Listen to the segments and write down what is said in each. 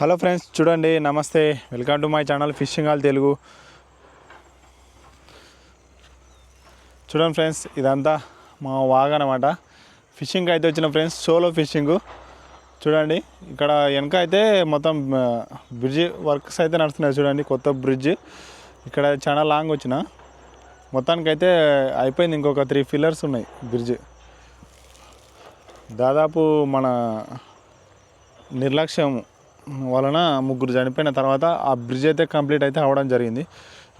Hello friends చూడండి నమస్తే. Welcome to my channel fishing all Telugu. చూడండి ఫ్రెండ్స్ ఇదంతా మా వాగ్ అనమాట ఫిషింగ్ అయితే వచ్చిన ఫ్రెండ్స్ సోలో ఫిషింగ్. చూడండి ఇక్కడ వెనక అయితే మొత్తం బ్రిడ్జ్ వర్క్స్ అయితే నడుస్తున్నాయి చూడండి కొత్త బ్రిడ్జ్. ఇక్కడ చాలా లాంగ్ వచ్చిన. మొత్తానికైతే అయిపోయింది ఇంకొక త్రీ ఫిల్లర్స్ ఉన్నాయి బ్రిడ్జ్. దాదాపు మన నిర్లక్ష్యం వలన ముగ్గురు చనిపోయిన తర్వాత ఆ బ్రిడ్జ్ అయితే కంప్లీట్ అయితే అవ్వడం జరిగింది.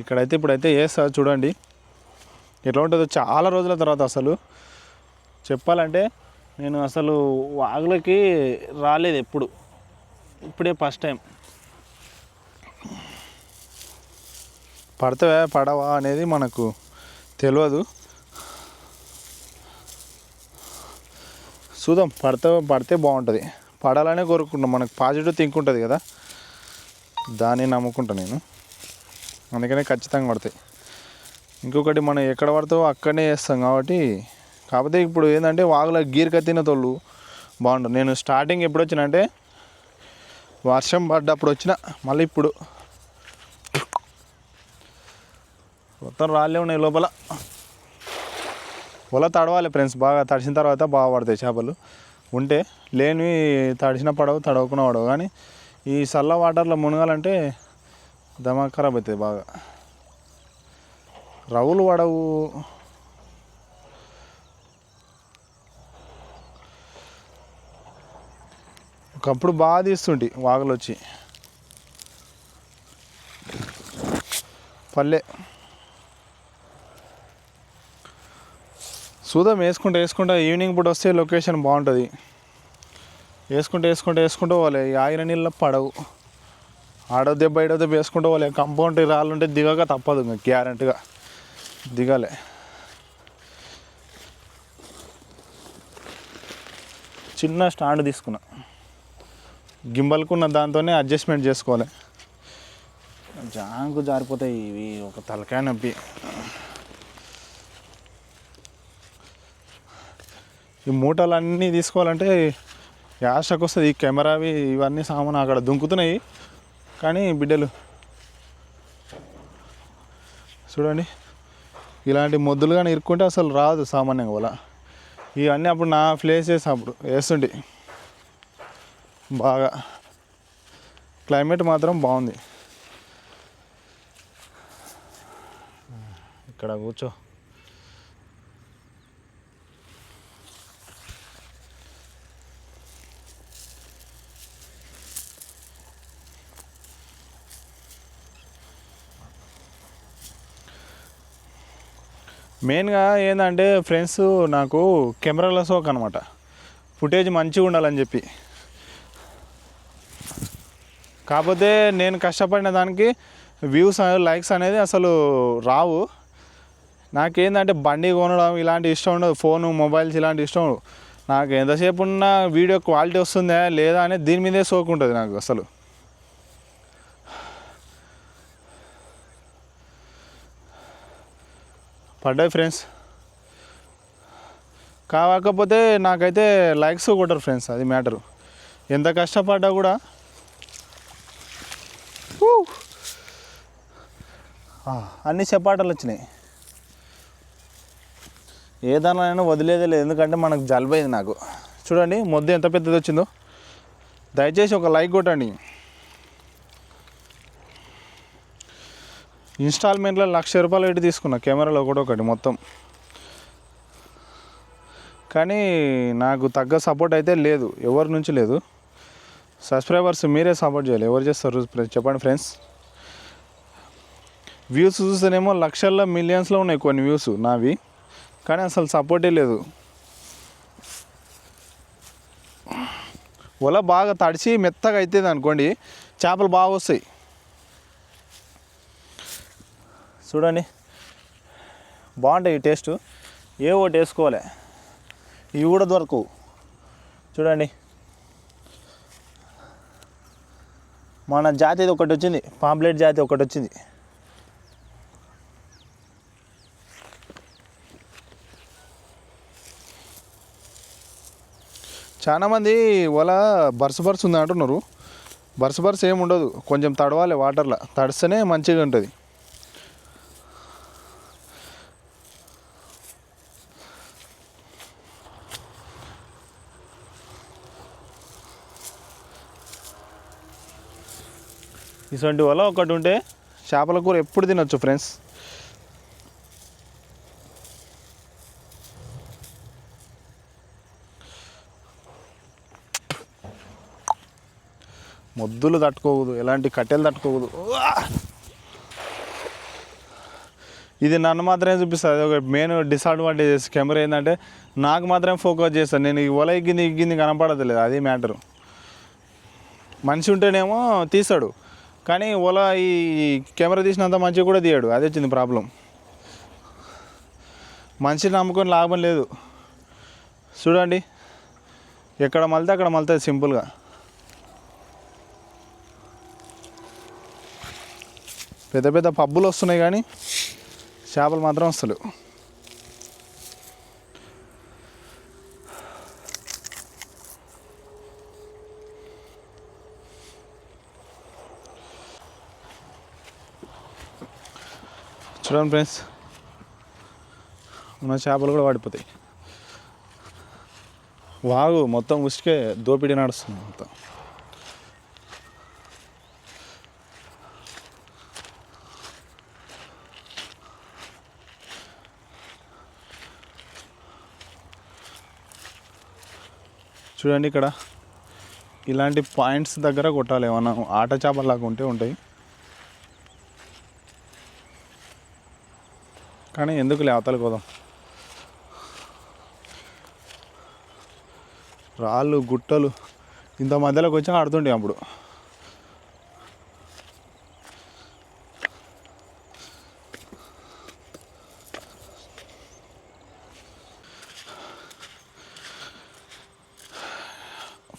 ఇక్కడైతే ఇప్పుడైతే వేస్తా చూడండి. ఎట్లా ఉంటుందో చాలా రోజుల తర్వాత అసలు. చెప్పాలంటే నేను అసలు వాగులకి రాలేదు ఎప్పుడు. ఇప్పుడే ఫస్ట్ టైం. పడతావా పడవా అనేది మనకు తెలియదు చూద్దాం పడితే పడితే బాగుంటుంది. పడాలనే కోరుకుంటున్నాం. మనకు పాజిటివ్ థింక్ ఉంటుంది కదా. దాన్ని నమ్ముకుంటా నేను. అందుకనే ఖచ్చితంగా పడతాయి. ఇంకొకటి మనం ఎక్కడ పడతావో అక్కడనే చేస్తాం కాబట్టి కాకపోతే ఇప్పుడు ఏంటంటే వాగులో గీర్ కత్తిన తోళ్ళు బాగుంటుంది నేను స్టార్టింగ్ ఎప్పుడు వచ్చినంటే వర్షం పడ్డప్పుడు వచ్చిన మళ్ళీ ఇప్పుడు. మొత్తం రాళ్ళే ఉన్నాయి లోపల. వల తడవాలి ఫ్రెండ్స్ బాగా తడిసిన తర్వాత బాగా పడతాయి చేపలు. ఉంటే లేనివి తడిసిన పడవు తడవకుండా పడవు. కానీ ఈ చల్ల వాటర్లో మునగాలంటే దమా ఖరాబ్ అవుతుంది బాగా. రవ్వులు పడవు ఒకప్పుడు బాగా తీస్తుంటి వాగులు వచ్చి పల్లె. చూద్దాం వేసుకుంటే వేసుకుంటే ఈవినింగ్ పూట వస్తే లొకేషన్ బాగుంటుంది. వేసుకుంటే వేసుకుంటే వేసుకుంటూ పోలే ఈ ఆగిన నీళ్ళ పడవు. ఆడో దెబ్బ ఏడో దెబ్బ వేసుకుంటూ పోలే కంపౌండ్ రాళ్ళు ఉంటే దిగక తప్పదు ఇంకా గ్యారంటీగా దిగాలే. చిన్న స్టాండ్ తీసుకున్నా. గింబల్కున్న దాంతోనే అడ్జస్ట్మెంట్ చేసుకోవాలి. జాంకు జారిపోతాయి ఇవి ఒక తలకాయ నొప్పి. ఈ మూటలు అన్నీ తీసుకోవాలంటే యాషకు వస్తుంది. ఈ కెమెరావి ఇవన్నీ సామాను అక్కడ దుంకుతున్నాయి. కానీ బిడ్డలు చూడండి ఇలాంటి మొద్దులు కానీ ఇరుక్కుంటే అసలు రాదు సామాన్యంగా వల్ల ఇవన్నీ అప్పుడు నా ప్లేసెస్ అప్పుడు వేస్తుంటే. బాగా. క్లైమేట్ మాత్రం బాగుంది. ఇక్కడ కూర్చో. మెయిన్గా ఏంటంటే ఫ్రెండ్స్ నాకు కెమెరాల సోక్ అనమాట ఫుటేజ్ మంచిగా ఉండాలని చెప్పి. కాకపోతే నేను కష్టపడిన దానికి వ్యూస్ లైక్స్ అనేది అసలు రావు. నాకేందంటే బండి కొనడం ఇలాంటి ఇష్టం ఉండదు. ఫోను మొబైల్స్ ఇలాంటి ఇష్టం ఉండదు నాకు ఎంతసేపు ఉన్న వీడియో క్వాలిటీ వస్తుందా లేదా అనేది దీని మీదే సోకు ఉంటుంది నాకు అసలు. పడ్డాయి ఫ్రెండ్స్ కాకపోతే నాకైతే లైక్స్ కొట్టరు ఫ్రెండ్స్ అది మ్యాటరు ఎంత కష్టపడ్డా కూడా. అన్ని చపాటలు వచ్చినాయి. ఏ దానిలోనైనా వదిలేదే లేదు ఎందుకంటే మనకు జలుబైంది నాకు. చూడండి మొద్దు ఎంత పెద్దది వచ్చిందో. దయచేసి ఒక లైక్ కొట్టండి. ఇన్స్టాల్మెంట్లో లక్ష రూపాయలు పెట్టి తీసుకున్న కెమెరాలో కూడా ఒకటి మొత్తం. కానీ నాకు తగ్గ సపోర్ట్ అయితే లేదు ఎవరి నుంచి లేదు. సబ్స్క్రైబర్స్ మీరే సపోర్ట్ చేయాలి ఎవరు చేస్తారు చెప్పండి ఫ్రెండ్స్. వ్యూస్ చూస్తేనేమో లక్షల్లో మిలియన్స్లో ఉన్నాయి కొన్ని వ్యూస్ నావి కానీ అసలు సపోర్టే లేదు. వల బాగా తడిచి మెత్తగా అవుతుంది అనుకోండి చేపలు బాగా వస్తాయి. చూడండి. బాగుంటాయి ఈ టేస్ట్. ఏ ఒకటి వేసుకోవాలి. ఇవి కూడా దొరకవు. చూడండి. మన జాతి ఒకటి వచ్చింది. పాంప్లెట్ జాతి ఒకటి వచ్చింది. చాలామంది వల బర్స్ బర్స్ ఉంది అంటున్నారు. బర్స బర్స్ ఏమి ఉండదు. కొంచెం తడవాలి వాటర్లో. తడిస్తేనే మంచిగా ఉంటుంది. ఇటువంటి వల ఒకటి ఉంటే చేపల కూర ఎప్పుడు తినొచ్చు ఫ్రెండ్స్? మొద్దులు తట్టుకోకూడదు ఎలాంటి కట్టెలు తట్టుకోకూడదు ఇది నన్ను మాత్రమే చూపిస్తుంది అది ఒక మెయిన్ డిసడ్వాంటేజెస్ కెమెరా ఏంటంటే నాకు మాత్రమే ఫోకస్ చేస్తాను నేను ఈ వల ఇగ్గింది ఎగ్గింది కనపడతలేదు అది మ్యాటరు మనిషి ఉంటేనేమో తీస్తాడు. కానీ ఓలా ఈ కెమెరా తీసినంత మంచిగా కూడా తీయడు. అదే వచ్చింది ప్రాబ్లం. మనిషిని నమ్ముకొని లాభం లేదు. చూడండి. ఎక్కడ మళ్తే అక్కడ మళ్తుంది సింపుల్గా. పెద్ద పెద్ద పబ్బులు వస్తున్నాయి కానీ చేపలు మాత్రం వస్తలేవు చూడండి ఫ్రెండ్స్. ఉన్న చేపలు కూడా పడిపోతాయి వాగు మొత్తం ఉసుకే దోపిడీ నడుస్తుంది మొత్తం చూడండి ఇక్కడ ఇలాంటి పాయింట్స్ దగ్గర కొట్టాలి. ఏమన్నా ఆట చేపలాగా ఉంటే ఉంటాయి. కానీ ఎందుకు అవతలకి పోదాం? రాళ్ళు గుట్టలు ఇంత మధ్యలోకి వచ్చి ఆడుతుండే అప్పుడు.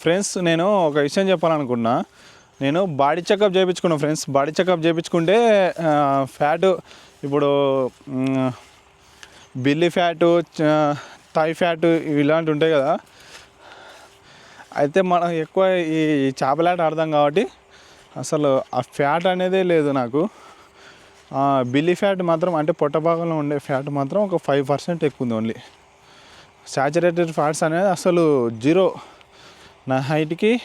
ఫ్రెండ్స్ నేను ఒక విషయం చెప్పాలనుకున్నా. నేను బాడీ చెకప్ చేయించుకున్నాను ఫ్రెండ్స్. బాడీ చెకప్ చేయించుకుంటే ఫ్యాట్ ఇప్పుడు బిల్లి ఫ్యాటు చ- థై ఫ్యాటు ఇలాంటివి ఉంటాయి కదా. అయితే మనం ఎక్కువ ఈ చేపలాట ఆడదాం కాబట్టి అసలు ఆ ఫ్యాట్ అనేదే లేదు నాకు. ఆ బిల్లి ఫ్యాట్ మాత్రం అంటే పొట్ట భాగంలో ఉండే ఫ్యాట్ మాత్రం ఒక ఫైవ్ పర్సెంట్ ఎక్కువ ఉంది ఓన్లీ. సాచురేటెడ్ ఫ్యాట్స్ అనేది అసలు జీరో. నా హైట్కి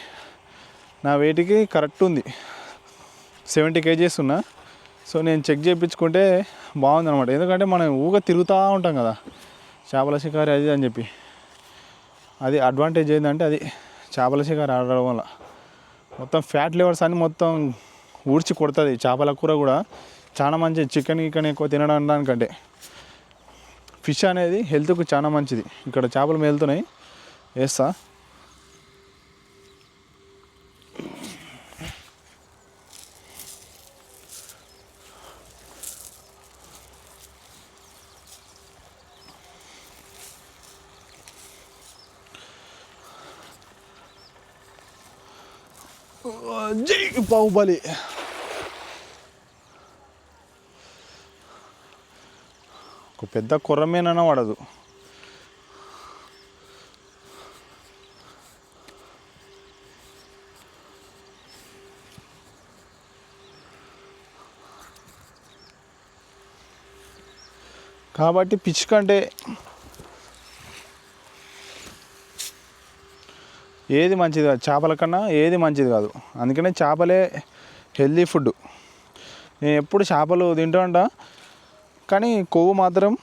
నా వెయిట్కి కరెక్ట్ ఉంది. సెవెంటీ కేజీస్ ఉన్నా. సో నేను చెక్ చేయించుకుంటే బాగుందనమాట ఎందుకంటే మనం ఊగా తిరుగుతూ ఉంటాం కదా. చేపల షికారి అది అని చెప్పి. అది అడ్వాంటేజ్ ఏంటంటే అది చేపల షికారి ఆడడం వల్ల. మొత్తం ఫ్యాట్ లెవెల్స్ అన్ని మొత్తం ఊడ్చి కొడుతుంది. చేపల కూర కూడా చాలా మంచిది చికెన్ గికెన్ ఎక్కువ తినడం దానికంటే ఫిష్ అనేది హెల్త్కు చాలా మంచిది. ఇక్కడ చేపలు మేలుతున్నాయి. వేస్తా. జై బాహుబలి. ఒక పెద్ద కుర్రమేనన్నా పడదు కాబట్టి పిచ్ ఏది మంచిది కాదు. చేపల కన్నా ఏది మంచిది కాదు. అందుకనే చేపలే హెల్దీ ఫుడ్ నేను ఎప్పుడు చేపలు తింటా కానీ కొవ్వు మాత్రం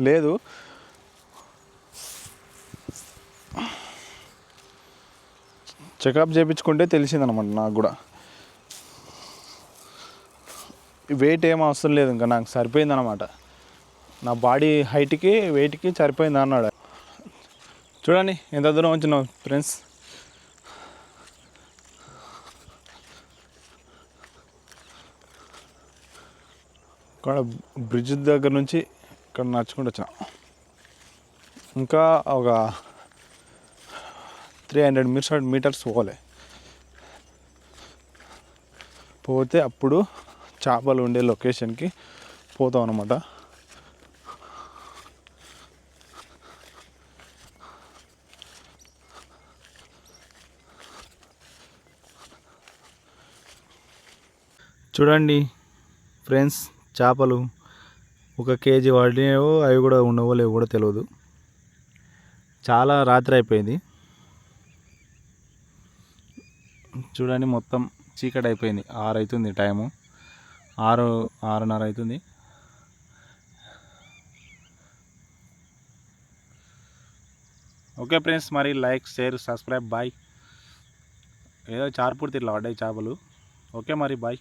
లేదు. చెకప్ చేయించుకుంటే తెలిసిందనమాట నాకు కూడా. వెయిట్ ఏం అవసరం లేదు ఇంకా నాకు సరిపోయిందనమాట. నా బాడీ హైట్కి వెయిట్కి సరిపోయింది అన్నాడు చూడండి ఎంత దూరం వచ్చినాం ఫ్రెండ్స్ ఇక్కడ బ్రిడ్జ్ దగ్గర నుంచి ఇక్కడ నడుచుకుంటూ వచ్చిన ఇంకా ఒక త్రీ హండ్రెడ్ మీటర్స్ మీటర్స్ పోవాలి పోతే అప్పుడు చేపలు ఉండే లొకేషన్కి పోతాం అనమాట చూడండి ఫ్రెండ్స్ చేపలు ఒక కేజీ వాడినవో అవి కూడా ఉండవో లేవో కూడా తెలియదు చాలా రాత్రి అయిపోయింది. చూడండి మొత్తం చీకటి అయిపోయింది. ఆరు అవుతుంది టైము. ఆరు ఆరున్నర అవుతుంది. ఓకే ఫ్రెండ్స్ మరి లైక్ షేర్ సబ్స్క్రైబ్ బాయ్. ఏదో చార్పూర్తి ఇట్లా పడ్డాయి చేపలు. ఓకే మరి బాయ్.